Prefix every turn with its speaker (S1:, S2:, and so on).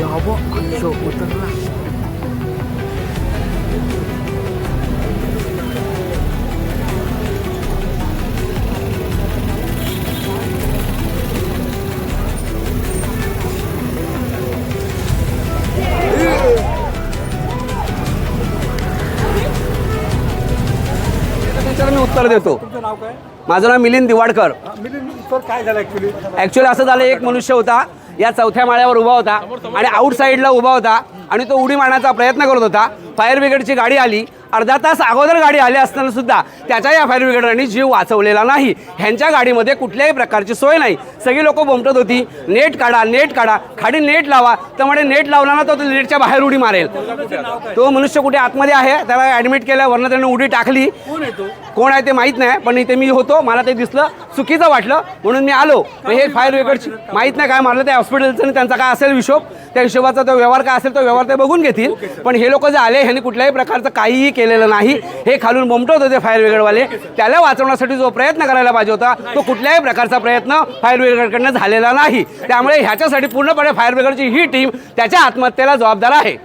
S1: बाबा अक्षो उतरला
S2: त्याच्यावर मी उत्तर देतो.
S1: तुमचं नाव काय
S2: माझं नाव मिलिंद दिवाडकर.
S1: मिलिंद सर काय झालं ऍक्च्युली
S2: ॲक्च्युली असं झालं एक मनुष्य होता. या चौथ्या माळ्यावर उभा होता आणि आउट साईडला उभा होता आणि तो उडी मारण्याचा प्रयत्न करत होता. फायर ब्रिगेडची गाडी आली. अर्धा तास अगोदर गाडी आली असताना सुद्धा त्याच्या या फायर ब्रिगेडरांनी जीव वाचवलेला नाही. ह्यांच्या गाडीमध्ये कुठल्याही प्रकारची सोय नाही. सगळी लोक बोमटत होती. नेट काढा नेट काढा. खाली नेट लावा. तर म्हणे नेट लावला ना तो तो नेटच्या बाहेर उडी मारेल. तो मनुष्य कुठे आतमध्ये आहे? त्याला ॲडमिट केलं वरनं त्याने उडी टाकली.
S1: कोण
S2: आहे ते? माहीत नाही पण इथे मी होतो. मला ते दिसलं चुकीचं वाटलं. म्हणून मी आलो. हे फायर ब्रिगेडची माहीत नाही काय मारलं त्या हॉस्पिटलचं आणि त्यांचा काय असेल हिशोब. त्या हिशोबाचा तो व्यवहार काय असेल तो व्यवहार ते बघून घेतील. पण हे लोक जे आले ह्यांनी कुठल्याही प्रकारचं काहीही केलेलं नाही. हे खालून बोमटत होते फायर ब्रिगेडवाले त्याला वाचवण्यासाठी जो प्रयत्न करायला पाहिजे होता तो कुठल्याही प्रकारचा प्रयत्न फायर ब्रिगेडकडनं झालेला नाही. त्यामुळे ह्याच्यासाठी पूर्णपणे फायर ब्रिगेडची ही टीम त्याच्या आत्महत्येला जबाबदार आहे.